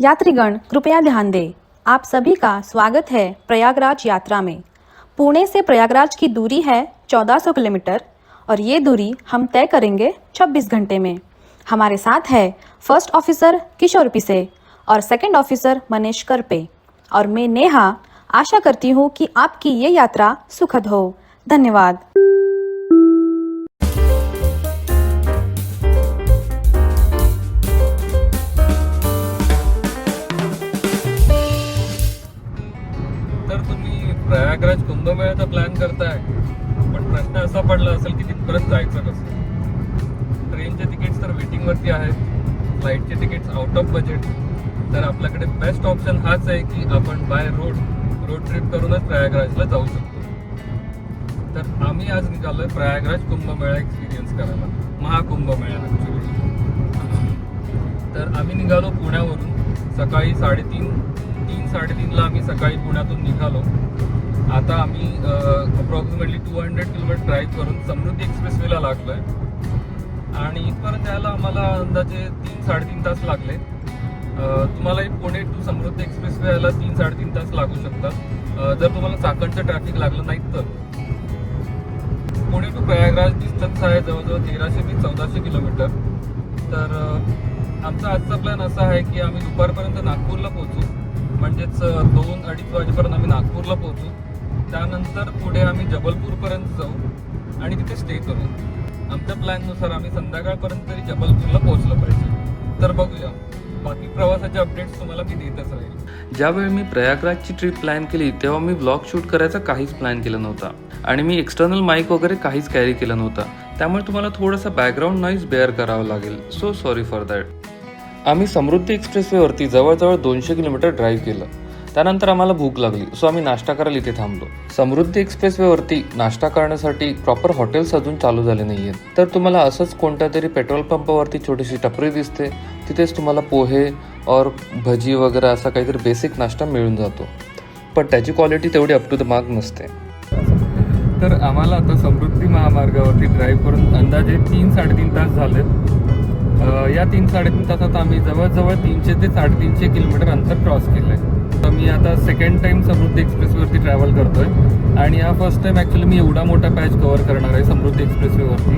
यात्रीगण, कृपया ध्यान दें। आप सभी का स्वागत है प्रयागराज यात्रा में। पुणे से प्रयागराज की दूरी है 1400 किलोमीटर और ये दूरी हम तय करेंगे 26 घंटे में। हमारे साथ है फ़र्स्ट ऑफिसर किशोर पिसे और सेकंड ऑफिसर मनीष करपे। और मैं नेहा, आशा करती हूँ कि आपकी ये यात्रा सुखद हो। धन्यवाद। प्रश्न असेल की तिथपर्यंत जायचं कसं? ट्रेनचे तिकीट्स तर वेटिंगवरती आहेत फ्लाईटचे तिकीट्स आउट ऑफ बजेट तर आपल्याकडे बेस्ट ऑप्शन हाच आहे की आपण बाय रोड रोड ट्रिप करूनच प्रयागराजला जाऊ शकतो. तर आम्ही आज निघालोय प्रयागराज कुंभमेळा एक्सपिरियन्स करायला. महाकुंभमेळा. ॲक्च्युली तर आम्ही निघालो पुण्यावरून. सकाळी साडेतीन तीन साडेतीनला आम्ही सकाळी पुण्यातून निघालो. आता आम्ही approximately two hundred kilometre drive करून समृद्धी एक्सप्रेसवेला लागलो आहे आणि इथपर्यंत यायला आम्हाला अंदाजे तीन साडेतीन तास लागले. तुम्हालाही पुणे टू समृद्धी एक्सप्रेसवे यायला तीन साडेतीन तास लागू शकतात. जर तुम्हाला चाकणचं ट्रॅफिक लागलं नाही तर. पुणे टू प्रयागराज डिस्टन्स आहे जवळजवळ तेराशे ते चौदाशे किलोमीटर तर आमचा आजचा प्लॅन असा आहे की आम्ही दुपारपर्यंत नागपूरला पोहोचू. म्हणजेच दोन अडीच वाजेपर्यंत आम्ही नागपूरला पोहोचू. त्यानंतर पुढे आम्ही जबलपूरपर्यंत जाऊ आणि तिथे स्टे करू. आमच्या प्लॅननुसार आम्ही संध्याकाळपर्यंत तरी जबलपूरला पोहोचलं पाहिजे. तर बघूया. बाकी प्रवासाचे अपडेट्स तुम्हाला मी देतच राहील. ज्यावेळी मी प्रयागराजची ट्रिप प्लॅन केली तेव्हा मी ब्लॉग शूट करायचा काहीच प्लॅन केला नव्हता. आणि मी एक्सटर्नल माईक वगैरे काहीच कॅरी केलं नव्हता. त्यामुळे तुम्हाला थोडासा बॅकग्राऊंड नॉईज बेअर करावं लागेल. सो सॉरी फॉर दॅट आम्ही समृद्धी एक्सप्रेसवेवरती जवळजवळ दोनशे किलोमीटर ड्राईव्ह केलं. त्यानंतर आम्हाला भूक लागली सो आम्ही नाश्ता करायला इथे थांबलो. समृद्धी एक्सप्रेसवेवरती नाश्ता करण्यासाठी प्रॉपर हॉटेल्स अजून चालू झाले नाही आहेत तर तुम्हाला असंच कोणत्या तरी पेट्रोल पंपावरती छोटीशी टपरी दिसते तिथेच तुम्हाला पोहे और भजी वगैरे असा काहीतरी बेसिक नाश्ता मिळून जातो. पण त्याची क्वालिटी तेवढी अप टू द मार्क नसते. तर आम्हाला आता समृद्धी महामार्गावरती ड्राईव्ह करून अंदाजे तीन साडेतीन तास झाले या तीन साडेतीन तासात आम्ही जवळजवळ तीनशे ते साडेतीनशे किलोमीटर अंतर क्रॉस केलं आहे तर मी आता सेकंड टाइम समृद्धी एक्सप्रेसवरती ट्रॅव्हल करतोय. आणि हा फर्स्ट टाइम ॲक्च्युली मी एवढा मोठा पॅच कव्हर करणार आहे समृद्धी एक्सप्रेसवेवरती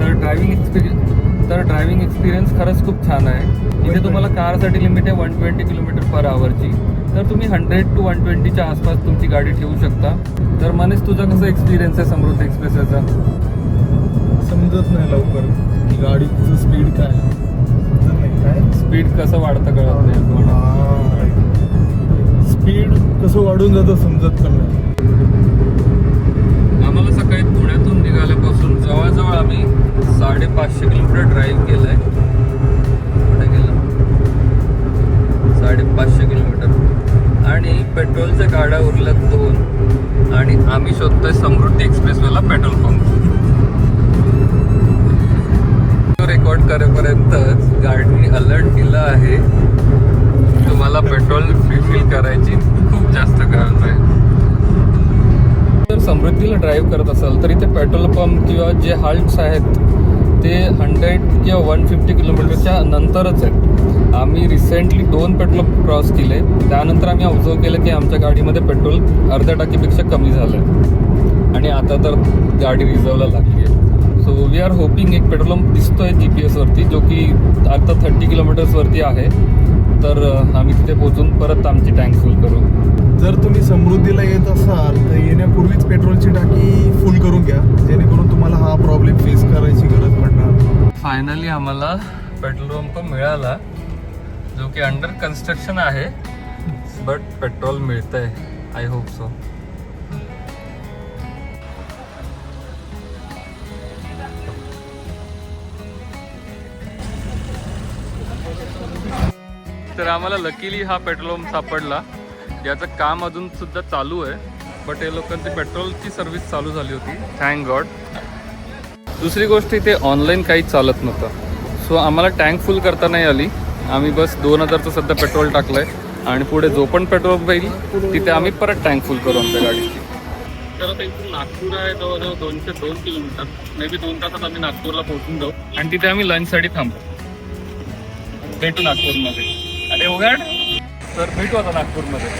तर ड्रायव्हिंग एक्सपिरियन्स तर ड्रायव्हिंग एक्सपिरियन्स खरंच खूप छान आहे. इथे तुम्हाला कारसाठी लिमिट आहे वन ट्वेंटी किलोमीटर पर आवरची तर तुम्ही हंड्रेड टू वन ट्वेंटीच्या आसपास तुमची गाडी ठेवू शकता. तर मनीष तुझा कसा एक्सपिरियन्स आहे समृद्धी एक्सप्रेसचा समजत नाही लवकर. गाडीचं स्पीड काय? नाही. काय स्पीड कसं वाढतं कळत नाही स्पीड कसं वाढून जातं समजत पण नाही. आम्हाला सकाळी पुण्यातून निघाल्यापासून जवळजवळ आम्ही साडेपाचशे किलोमीटर ड्राईव्ह केलं आहे कुठे गेलं? साडेपाचशे किलोमीटर. आणि पेट्रोलच्या गाड्या उरल्यात दोन. आणि आम्ही शोधतोय समृद्धी एक्सप्रेसवेला पेट्रोल पंप. रेकॉर्ड करेपर्यंतच गाडी अलर्ट दिला आहे. तुम्हाला पेट्रोल रिफिल करायची खूप जास्त गरज आहे. जर समृद्धीला ड्राईव्ह करत असाल तर इथे पेट्रोल पंप किंवा जे हाल्ट्स आहेत ते हंड्रेड किंवा वन फिफ्टी किलोमीटरच्या नंतरच आहेत. आम्ही रिसेंटली दोन पेट्रोल क्रॉस केले. त्यानंतर आम्ही ऑब्झर्व केलं की आमच्या गाडीमध्ये पेट्रोल अर्ध्या टाकीपेक्षा कमी झालं आहे आणि आता तर गाडी रिझर्वला लागली आहे. सो वी आर होपिंग एक पेट्रोल पंप दिसतोय जी पी एसवरती जो की आता थर्टी किलोमीटर्सवरती आहे. तर आम्ही तिथे पोहोचून परत आमची टँक फुल करू. जर तुम्ही समृद्धीला येत असाल तर येण्यापूर्वीच पेट्रोलची टाकी फुल करून घ्या. जेणेकरून तुम्हाला हा प्रॉब्लेम फेस करायची गरज पडणार. फायनली आम्हाला पेट्रोल पंप मिळाला जो की अंडर कन्स्ट्रक्शन आहे बट पेट्रोल मिळतंय. आय होप सो तर आम्हाला लकीली हा पेट्रोल पंप सापडला. याचं काम अजून सुद्धा चालू आहे बट हे लोकांची पेट्रोलची सर्व्हिस चालू झाली होती. थँक गॉड दुसरी गोष्ट इथे ऑनलाईन काहीच चालत नव्हतं. सो आम्हाला टँक फुल करता नाही आली. आम्ही बस दोन हजारचं सध्या पेट्रोल टाकलं आहे आणि पुढे जो पण पेट्रोल पाहिजे तिथे आम्ही परत टँक फुल करू आमच्या गाडीची. तर आता इथून नागपूर आहे जवळजवळ दोनशे दोन किलोमीटर. मे बी दोन तासात आम्ही नागपूरला पोहोचून जाऊ. आणि तिथे आम्ही लंचसाठी थांबू. भेटू नागपूरमध्ये. अरे उघड. तर भेटू आता नागपूरमध्ये.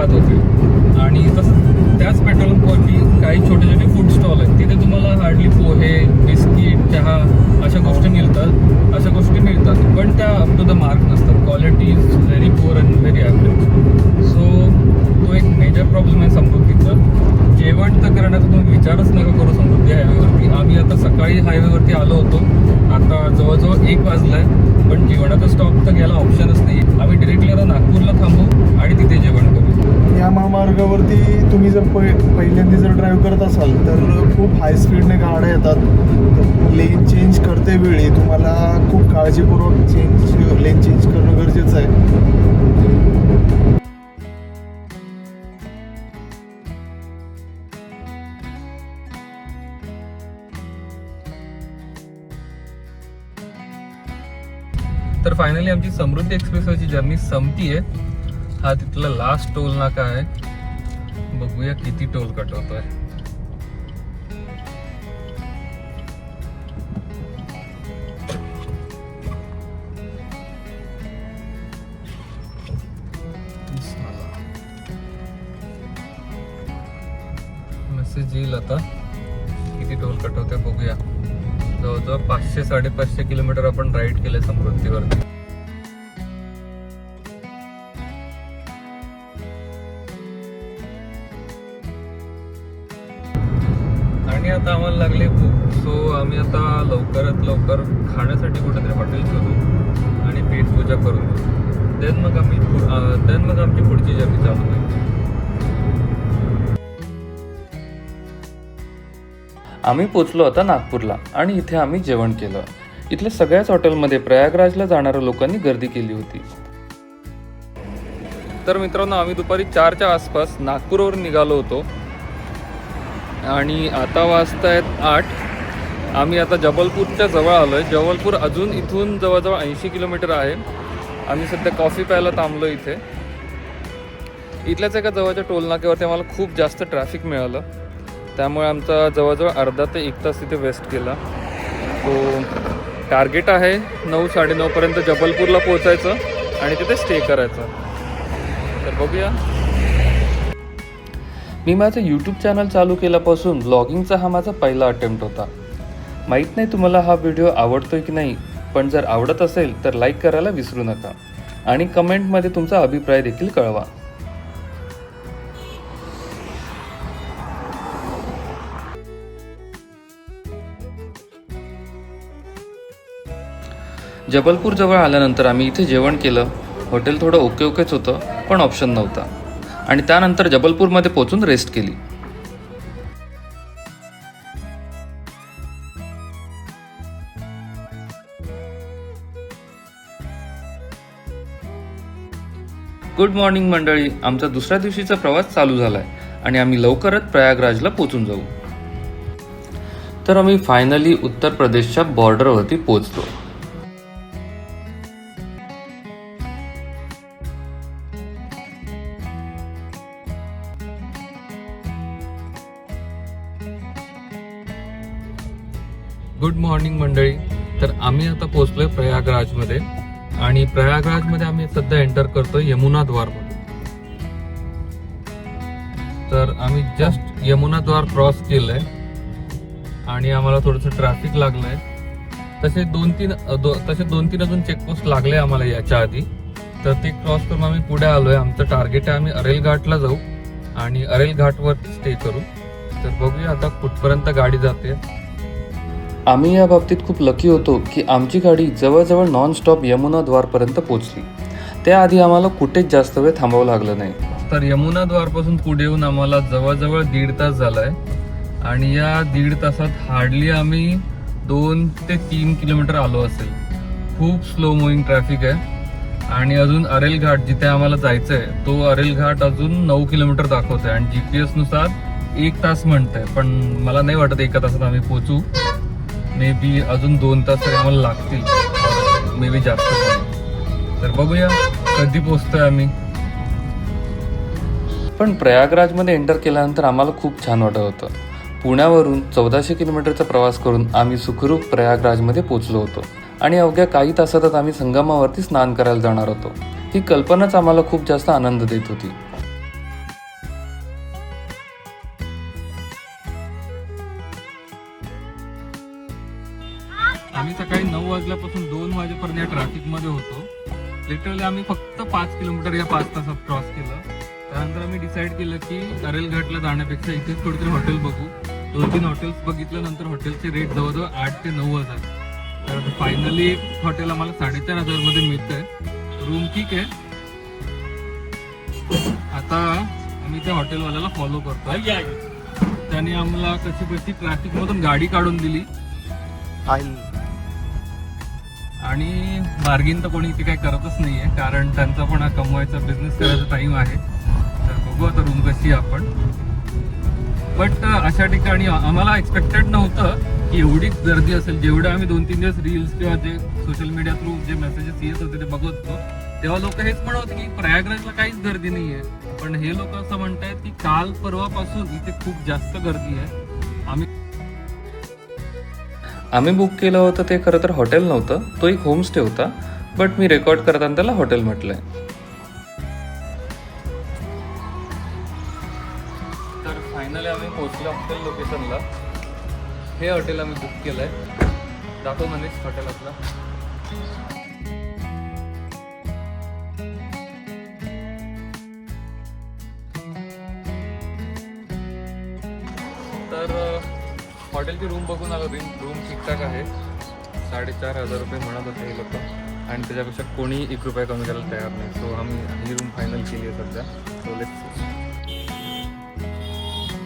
खात होते. आणि तसं त्याच पेट्रोल पंपवरती काही छोटे छोटे फूड स्टॉल आहेत. तिथे तुम्हाला हार्डली पोहे बिस्किट चहा अशा गोष्टी मिळतात. अशा गोष्टी मिळतात. पण त्या अप टू द मार्क नसतात. Quality is very poor and very average so तो एक मेजर प्रॉब्लेम आहे समृद्धीचा. जेवण तर करण्याचा तुम्ही विचारच नका करू समृद्धी हायवेवरती आम्ही आता सकाळी हायवेवरती आलो होतो. आता जवळजवळ एक वाजलाय. पण जेवणाचा स्टॉप तर घ्यायला ऑप्शनच नाही. आम्ही डिरेक्टली आता नागपूरला थांबू आणि तिथे जेवण करू. या महामार्गावरती तुम्ही जर पहिल्यांदा जर ड्राईव्ह करत असाल तर खूप हाय स्पीडने गाड्या येतात. लेन चेंज करते वेळी तुम्हाला खूप काळजीपूर्वक चेंज लेन चेंज करणं गरजेचं आहे. तर फायनली आमची समृद्धी एक्सप्रेसची जर्नी संपती आहे हा तिथला लास्ट टोल नाका आहे. बघूया किती टोल कटवतोय. मेसेज येईल आता. किती टोल कटवते बघूया. जवळजवळ पाचशे साडेपाचशे किलोमीटर आपण राईड केले लागले. भूक सो आम्ही आता लवकरात लवकर खाण्यासाठी कुठेतरी हॉटेल शोधू आणि पेट पूजा करून घेऊ. देन मग आम्ही देन मग आमची पुढची जर्नी चालू होईल. आम्ही पोचलो आता नागपूरला आणि इथे आम्ही जेवण केलं. इथल्या सगळ्याच हॉटेलमध्ये प्रयागराजला जाणाऱ्या लोकांनी गर्दी केली होती. तर मित्रांनो आम्ही दुपारी चारच्या आसपास नागपूरवरून निघालो होतो. आणि आता वाजत आहेत आठ. आम्ही आता जबलपूरच्या जवळ आलो आहे जबलपूर अजून इथून जवळजवळ ऐंशी किलोमीटर आहे. आम्ही सध्या कॉफी प्यायला थांबलो इथे. इथल्याच एका जवळच्या टोलनाक्यावरती आम्हाला खूप जास्त ट्रॅफिक मिळालं. त्यामुळे आमचा जवळजवळ अर्धा ते एक तास तिथे वेस्ट केला. तो टार्गेट आहे नऊ साडेनऊपर्यंत जबलपूरला पोचायचं आणि तिथे स्टे करायचं. तर बघूया. मी माझं यूट्यूब चॅनल चालू केल्यापासून ब्लॉगिंगचा हा माझा पहिला अटेम्प्ट होता. माहीत नाही तुम्हाला हा व्हिडिओ आवडतोय की नाही पण जर आवडत असेल तर लाईक करायला विसरू नका. आणि कमेंटमध्ये तुमचा अभिप्राय देखील कळवा. जबलपूरजवळ आल्यानंतर आम्ही इथे जेवण केलं. हॉटेल थोडं ओके ओकेच होतं पण ऑप्शन नव्हता. आणि त्यानंतर जबलपूरमध्ये पोचून रेस्ट केली. गुड मॉर्निंग मंडळी. आमचा दुसऱ्या दिवशीचा प्रवास चालू झालाय आणि आम्ही लवकरच प्रयागराजला पोचून जाऊ. तर आम्ही फायनली उत्तर प्रदेशच्या बॉर्डरवरती पोचलो आणि प्रयागराजमध्ये आम्ही सध्या एंटर करतोय यमुना तर आम्ही जस्ट यमुनाद्वार क्रॉस केलंय आणि आम्हाला थोडंसं ट्रॅफिक लागलंय. तसे दोन तीन दो, तसे दोन तीन अजून चेकपोस्ट लागले आम्हाला याच्या आधी. तर ते क्रॉस करून आम्ही पुढे आलोय. आमचं टार्गेट आहे आम्ही अरेल घाटला जाऊ आणि अरेल घाटवर स्टे करू. तर बघूया आता कुठपर्यंत गाडी जाते. आम्ही या बाबतीत खूप लकी होतो की आमची गाडी जवळजवळ नॉनस्टॉप यमुनाद्वारपर्यंत यमुना द्वारपर्यंत पोहोचली. त्याआधी आम्हाला कुठेच जास्त वेळ थांबावं लागलं नाही. तर यमुना द्वारपासून पुढे येऊन आम्हाला जवळजवळ दीड तास झालाय. आणि या दीड तासात हार्डली आम्ही दोन ते तीन किलोमीटर आलो असेल. खूप स्लो मुव्हिंग ट्रॅफिक आहे. आणि अजून अरेल घाट जिथे आम्हाला जायचं आहे तो अरेल घाट अजून नऊ किलोमीटर दाखवत आहे आणि जी पी एसनुसार एक तास म्हणतंय पण मला नाही वाटत एका तासात आम्ही पोचू मे बी अजून दोन तास तरी आम्हाला लागतील. मे बी जास्त तर बघूया कधी पोचतोय आम्ही. पण प्रयागराजमध्ये एंटर केल्यानंतर आम्हाला खूप छान वाटत होतं. पुण्यावरून चौदाशे किलोमीटरचा प्रवास करून आम्ही सुखरूप प्रयागराजमध्ये पोचलो होतो. आणि अवघ्या काही तासातच आम्ही संगमावरती स्नान करायला जाणार होतो. ही कल्पनाच आम्हाला खूप जास्त आनंद देत होती. लिटरली आम्ही फक्त पाच किलोमीटर या पाच तासात क्रॉस केलं. त्यानंतर आम्ही डिसाईड केलं की अरेल घाटला जाण्यापेक्षा इथेच कुठेतरी हॉटेल बघू. दोन तीन हॉटेल्स बघितल्यानंतर हॉटेलचे रेट जवळजवळ आठ ते नऊ हजार. तर फायनली एक हॉटेल आम्हाला साडेचार हजारमध्ये मिळतंय. रूम ठीक आहे. आता आम्ही त्या हॉटेलवाल्याला फॉलो करतो त्याने आम्हाला कशी कशी ट्रॅफिक मधून गाडी काढून दिली. आणि बार्गिन तर कोणी इथे काही करतच नाहीये कारण त्यांचा पण हा कमवायचा बिझनेस करायचा टाइम आहे. तर बघू आता रूम कशी आपण. बट अशा ठिकाणी आम्हाला एक्सपेक्टेड नव्हतं की एवढीच गर्दी असेल. जेवढं आम्ही दोन तीन दिवस रील्स किंवा जे सोशल मीडिया थ्रू जे मेसेजेस येत होते ते बघत होतो तेव्हा लोक हेच म्हणत होते की प्रयागराजला काहीच गर्दी नाहीये. पण हे लोक असं म्हणतायत की काल परवापासून इथे खूप जास्त गर्दी आहे. आम्ही बुक केलं होतं ते खरं तर हॉटेल नव्हतं. तो एक होमस्टे होता. बट मी रेकॉर्ड करताना त्याला हॉटेल म्हटलंय. तर फायनली आम्ही पोहोचलो हॉटेल लोकेशनला हे हॉटेल आम्ही बुक केलंय. दाखव मनीष हॉटेल आपलं. हॉटेलची रूम बघून आलो रूम रूम ठीकठाक आहे. साडेचार हजार रुपये म्हणत होते हे लोक. आणि त्याच्यापेक्षा कोणी एक रुपया कमी करायला तयार नाही. सो आम्ही ही रूम फायनल केली आहे सध्या. सो लेट्स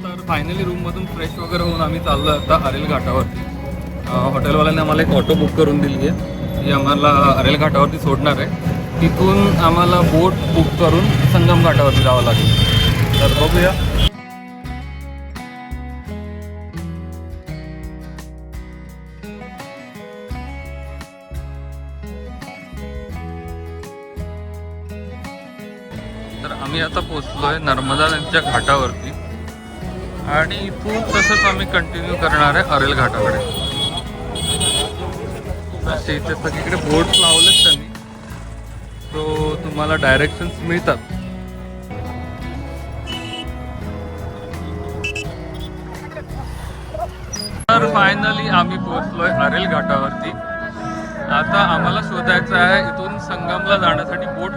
तर फायनली रूममधून फ्रेश वगैरे होऊन आम्ही चाललो आता अरेल घाटावरती. हॉटेलवाल्याने आम्हाला एक ऑटो बुक करून दिली आहे जी आम्हाला अरेल घाटावरती सोडणार आहे. तिथून आम्हाला बोट बुक करून संगम घाटावरती जावं लागेल. तर बघूया. तर आम्ही आता पोचलोय नर्मदा नदीच्या घाटावरती. आणि इथून तसंच आम्ही कंटिन्यू करणार आहे अरेल घाटाकडे. असे इथे सगळीकडे बोर्ड लावलेत त्यांनी. तो तुम्हाला डायरेक्शन्स मिळतात. तर फायनली आम्ही पोहोचलोय अरेल घाटावरती. आता आम्हाला शोधायचं आहे इथून संगमला जाण्यासाठी बोट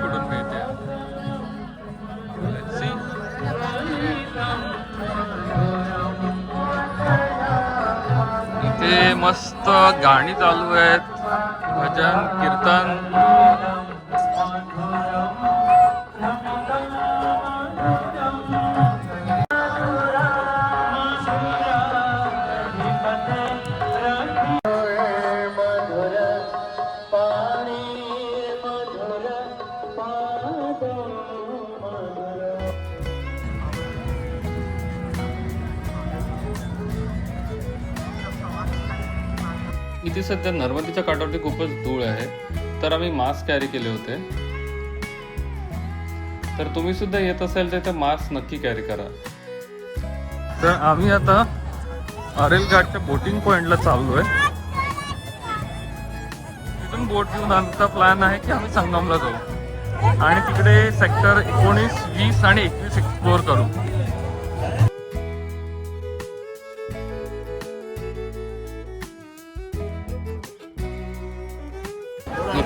मस्त गाणी चालू आहेत. भजन कीर्तन. इथे सध्या नर्मदेच्या काठावरती खूपच धूळ आहे. तर आम्ही मास्क कॅरी केले होते. तर तुम्ही सुद्धा येत असाल तर मास्क नक्की कॅरी करा. तर आम्ही आता अरेल घाटच्या बोटिंग पॉइंटला चाललोय. बोट घेऊन आमचा प्लॅन आहे की आम्ही संगमला जाऊ. आणि तिकडे सेक्टर एकोणीस वीस आणि एकवीस एक्सप्लोअर करू.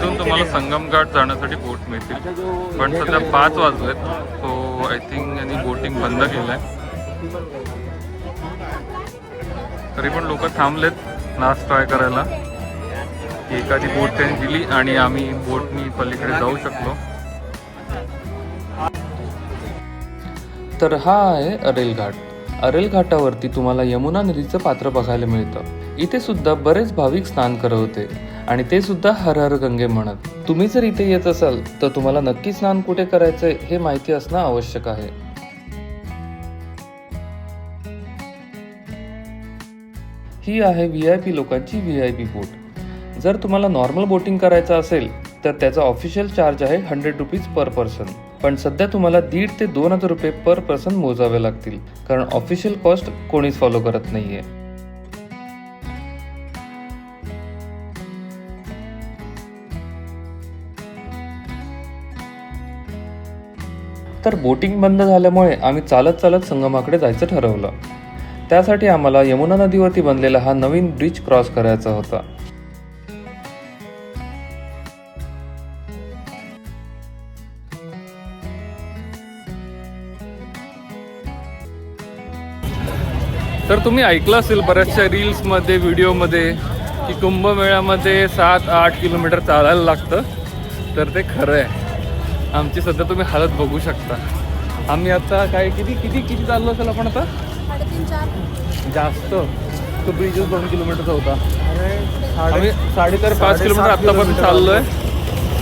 इथून तुम्हाला संगम घाट जाण्यासाठी बोट मिळतील. पण सध्या पाच वाजलेत. सो आय थिंक यांनी बोटिंग बंद केलंय. तरी पण लोक थांबलेत लास्ट ट्राय करायला. एखादी बोट त्यांनी दिली आणि आम्ही बोटनी पलीकडे जाऊ शकलो. तर हा आहे अरेल घाट अरेल घाटावरती तुम्हाला यमुना नदीचं पात्र बघायला मिळतं. इथे सुद्धा बरेच भाविक स्नान करत होते. आणि ते सुद्धा हर हर गंगे म्हणत. तुम्ही जर इथे येत असाल तर तुम्हाला नक्की स्नान कुठे करायचंय हे माहिती असणं आवश्यक आहे. ही आहे व्ही आय पी लोकांची व्ही आय पी बोट. जर तुम्हाला नॉर्मल बोटिंग करायचं असेल तर त्याचा ऑफिशियल चार्ज आहे हंड्रेड रुपीज पर पर्सन पण सध्या तुम्हाला दीड ते दोन हजार रुपये पर पर्सन मोजावे लागतील कारण ऑफिशियल कॉस्ट कोणीच फॉलो करत नाहीये. तर बोटिंग बंद झाल्यामुळे आम्ही चालत चालत संगमाकडे जायचं ठरवलं. त्यासाठी आम्हाला यमुना नदीवरती बनलेला हा नवीन ब्रिज क्रॉस करायचा होता. तर तुम्ही ऐकलं असेल बऱ्याचशा रील्समध्ये व्हिडिओमध्ये की कुंभमेळ्यामध्ये सात आठ किलोमीटर चालायला लागतं. तर ते खरं आहे. आमची सध्या तुम्ही हालत बघू शकता. आम्ही आता काय किती किती किती चाललो असेल आपण आता? जास्त. तो ब्रिजच दोन किलोमीटरचा होता. आम्ही साडे तर पाच किलोमीटर आत्तापर्यंत चाललोय.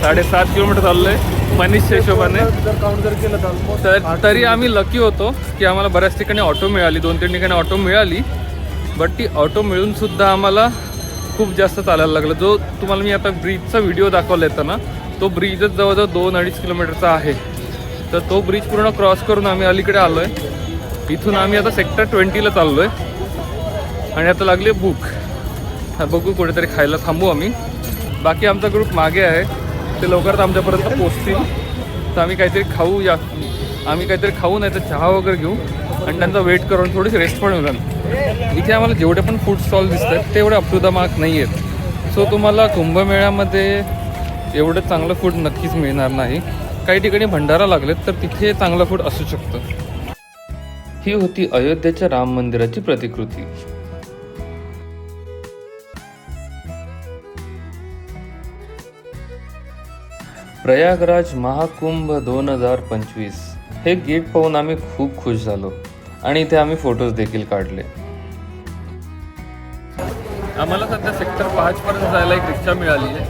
साडेसात किलोमीटर चाललोय. मनीषच्या हिशोबाने. जर काउंट जर केलं तर तर तरी आम्ही लकी होतो की आम्हाला बऱ्याच ठिकाणी ऑटो मिळाली. दोन तीन ठिकाणी ऑटो मिळाली. बट ती ऑटो मिळून सुद्धा आम्हाला खूप जास्त चालायला लागलं. जो तुम्हाला मी आता ब्रिजचा व्हिडिओ दाखवला येतं ना तो ब्रिजच जवळजवळ दोन अडीच किलोमीटरचा आहे. तर तो ब्रिज पूर्ण क्रॉस करून आम्ही अलीकडे आलो आहे इथून आम्ही आता सेक्टर ट्वेंटीला चाललो आहे आणि आता लागली भूक. बघू कुठेतरी खायला थांबू आम्ही. बाकी आमचा ग्रुप मागे आहे. ते लवकरच आमच्यापर्यंत पोचतील. तर आम्ही काहीतरी खाऊ या. आम्ही काहीतरी खाऊ नाही तर चहा वगैरे घेऊ. आणि त्यांचा वेट करून थोडीशी रेस्ट पण होईल इथे आम्हाला जेवढे पण फूड स्टॉल दिसतात तेवढे अप टू द मार्क नाही आहेत सो तुम्हाला कुंभमेळ्यामध्ये एवढं चांगलं फूड नक्कीच मिळणार नाही. काही ठिकाणी भंडारा लागलेत तर तिथे चांगलं फूड असू शकतं. ही होती अयोध्येच्या राम मंदिराची प्रतिकृती. प्रयागराज महाकुंभ दोन हजार पंचवीस. हे गेट पाहून आम्ही खूप खुश झालो आणि इथे आम्ही फोटोज देखील काढले. आम्हाला सध्या सेक्टर पाचपर्यंत जायला एक रिक्षा मिळाली आहे.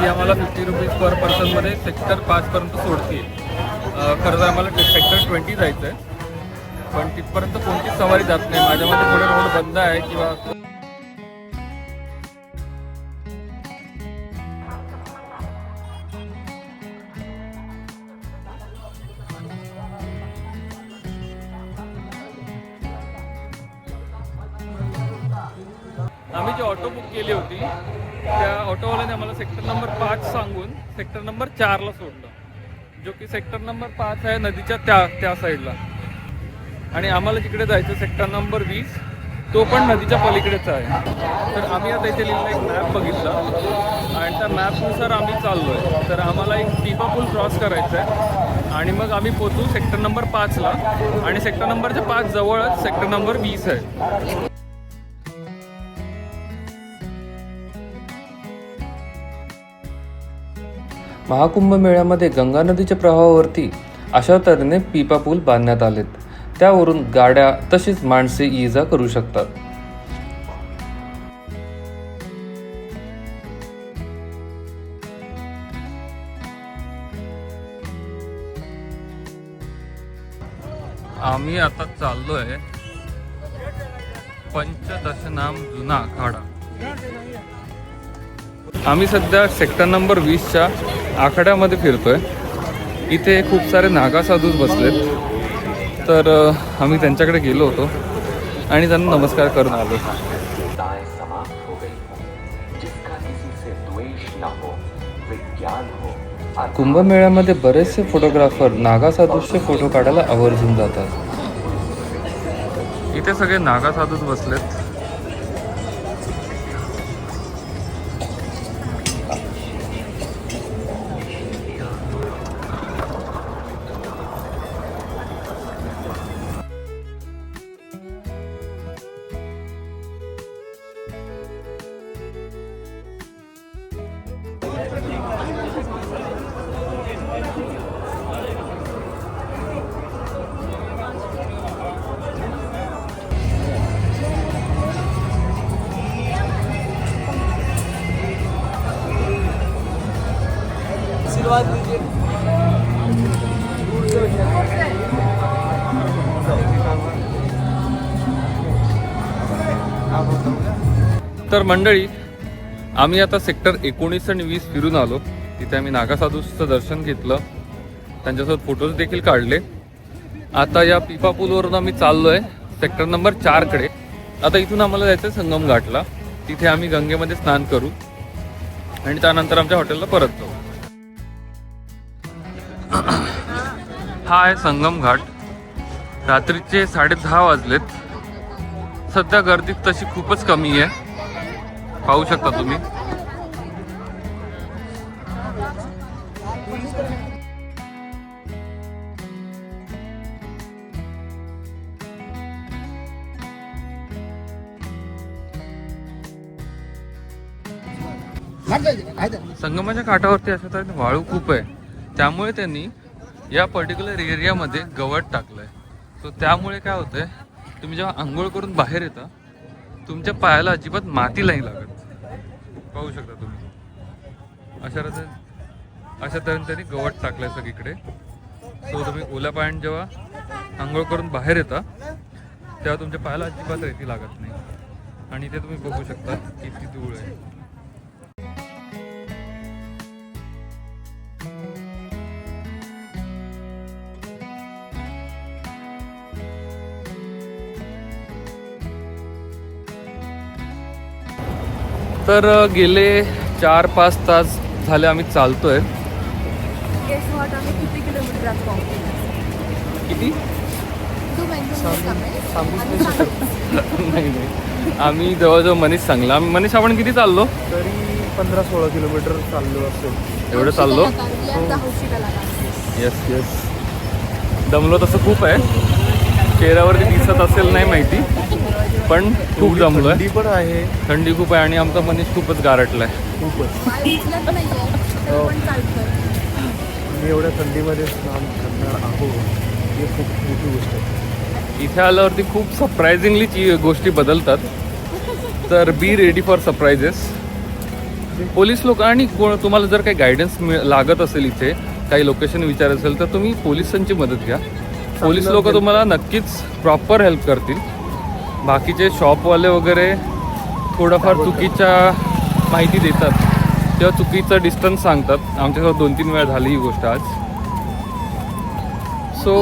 ती आम्हाला फिफ्टी रुपीज पर पर्सनमध्ये सेक्टर पाचपर्यंत सोडते खरं तर आम्हाला सेक्टर ट्वेंटी जायचं आहे पण तिथपर्यंत कोणतीच सवारी जात नाही. माझ्यामध्ये थोडे रोड बंद आहे किंवा केली होती. त्या ऑटोवाल्याने आम्हाला सेक्टर नंबर पाच सांगून सेक्टर नंबर चारला सोडलं. जो की सेक्टर नंबर पाच आहे नदीच्या त्या त्या साईडला. आणि आम्हाला जिकडे जायचं सेक्टर नंबर वीस तो पण नदीच्या पलीकडेच आहे. तर आम्ही आता इथे लिहिलेला एक मॅप बघितला. आणि त्या मॅपनुसार आम्ही चाललो आहे तर आम्हाला एक टिपा पूल क्रॉस करायचा आहे आणि मग आम्ही पोचू सेक्टर नंबर पाचला. आणि सेक्टर नंबरच्या पाच जवळच सेक्टर नंबर वीस आहे. महाकुंभ मेळ्यामध्ये गंगा नदीच्या प्रवाहावरती अशा तऱ्हेने पिपा पूल बांधण्यात आलेत. त्यावरून गाड्या तसेच माणसे ये जा करू शकतात. आम्ही आता चाललोय पंचदशनाम जुना आखाडा. आम्ही सध्या सेक्टर नंबर वीसच्या आखाड्यामध्ये फिरतो आहे इथे खूप सारे नागा साधूच बसलेत. तर आम्ही त्यांच्याकडे गेलो होतो आणि त्यांना नमस्कार करून आलो. कुंभमेळ्यामध्ये बरेचसे फोटोग्राफर नागा साधूचे फोटो काढायला आवर्जून जातात. इथे सगळे नागा साधूच बसलेत. तर मंडळी आम्ही आता सेक्टर एकोणीस आणि वीस फिरून आलो. तिथे आम्ही नागासाधूचं दर्शन घेतलं. त्यांच्यासोबत फोटोज देखील काढले. आता या पिपा पूलवरून आम्ही आहे सेक्टर नंबर चारकडे आता इथून आम्हाला जायचं आहे संगम घाटला तिथे आम्ही गंगेमध्ये स्नान करू. आणि त्यानंतर आमच्या हॉटेलला परत जाऊ. हा आहे संगम घाट. रात्रीचे साडेदहा वाजलेत. सध्या गर्दी तशी खूपच कमी आहे. पाहू शकता तुम्ही. संगमाच्या काठावरती असं तर वाळू खूप आहे. त्यामुळे त्यांनी या पर्टिक्युलर एरियामध्ये गवत टाकलंय. सो त्यामुळे काय होतंय तुम्ही जेव्हा आंघोळ करून बाहेर येता तुमच्या पायाला अजिबात माती नाही लागत. पाहू शकता तुम्ही. अशा रीते अशा तऱ्हेने त्यांनी गवत टाकलंय सगळीकडे. सो तुम्ही ओल्या पायाने जेव्हा आंघोळ करून बाहेर येता तेव्हा तुमच्या पायाला अजिबात रेती लागत नाही. आणि इथे तुम्ही बघू शकता किती धूळ आहे. तर गेले चार पाच तास झाले आम्ही व्हॉट आम्ही किती नाही नाही आम्ही जवळजवळ मनीष सांगला. आम्ही मनीष आपण किती चाललो? तरी पंधरा सोळा किलोमीटर चाललो असेल एवढं चाललो? येस येस दमलो तसं खूप आहे. चेहऱ्यावरती दिसत असेल नाही माहिती. पण खूप दमलोय. थंडी पण आहे. थंडी खूप आहे आणि आमचा मनीष खूपच खूपच. तरी पण चालतोय मी एवढ्या थंडीमध्ये स्नान करणार आहोत ही खूप मोठी गोष्ट आहे. इथे आल्यावरती खूप सरप्रायझिंगली गोष्टी बदलतात. तर be ready for surprises police लोक आणि कोण तुम्हाला जर काही गायडन्स लागत असेल इथे काही लोकेशन विचार असेल तर तुम्ही पोलिसांची मदत घ्या. पोलीस लोक तुम्हाला नक्कीच प्रॉपर हेल्प करतील. बाकीचे शॉपवाले वगैरे थोडंफार चुकीच्या माहिती देतात. किंवा चुकीचं डिस्टन्स सांगतात. आमच्यासोबत दोन तीन वेळा झाली ही गोष्ट आज. So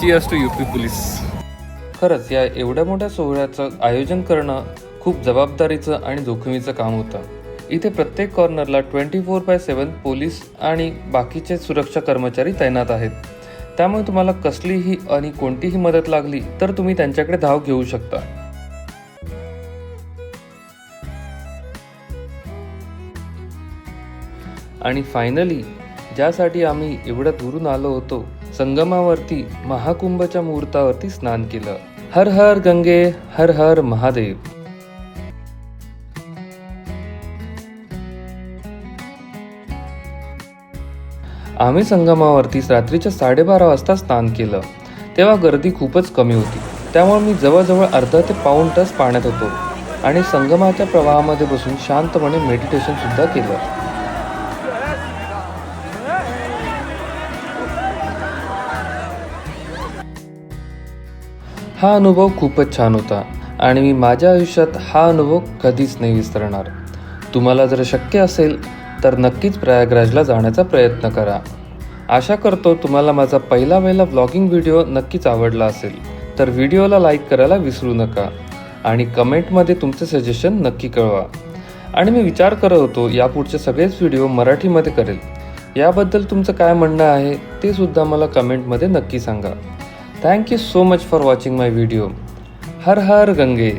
cheers to UP police खरंच या एवढ्या मोठ्या सोहळ्याचं आयोजन करणं खूप जबाबदारीचं आणि जोखमीचं काम होतं. इथे प्रत्येक कॉर्नरला twenty four by seven police आणि बाकीचे सुरक्षा कर्मचारी तैनात आहेत. त्यामुळे तुम्हाला कसलीही आणि कोणतीही मदत लागली तर तुम्ही त्यांच्याकडे धाव घेऊ शकता. आणि फायनली ज्यासाठी आम्ही एवढ्या दुरून आलो होतो संगमावरती महाकुंभच्या मुहूर्तावरती स्नान केलं. हर हर गंगे हर हर महादेव. आम्ही संगमावरती रात्रीच्या साडेबारा वाजता स्नान केलं. तेव्हा गर्दी खूपच कमी होती. त्यामुळे मी जवळजवळ अर्धा ते पाऊण तास पाण्यात होतो आणि संगमाच्या प्रवाहामध्ये बसून शांतपणे मेडिटेशन सुद्धा केलं. हा अनुभव खूपच छान होता आणि मी माझ्या आयुष्यात हा अनुभव कधीच नाही विसरणार. तुम्हाला जर शक्य असेल तर नक्कीच प्रयागराजला जाण्याचा प्रयत्न करा. आशा करतो तुम्हाला माझा पहिला पहिला व्लॉगिंग व्हिडिओ नक्कीच आवडला असेल. तर व्हिडिओला लाईक करायला विसरू नका आणि कमेंटमध्ये तुमचे सजेशन नक्की कळवा. आणि मी विचार करत होतो यापुढचे सगळेच व्हिडिओ मराठीमध्ये करेल. याबद्दल तुमचं काय म्हणणं आहे ते सुद्धा मला कमेंटमध्ये नक्की सांगा. Thank you so much for watching my video हर हर गंगे.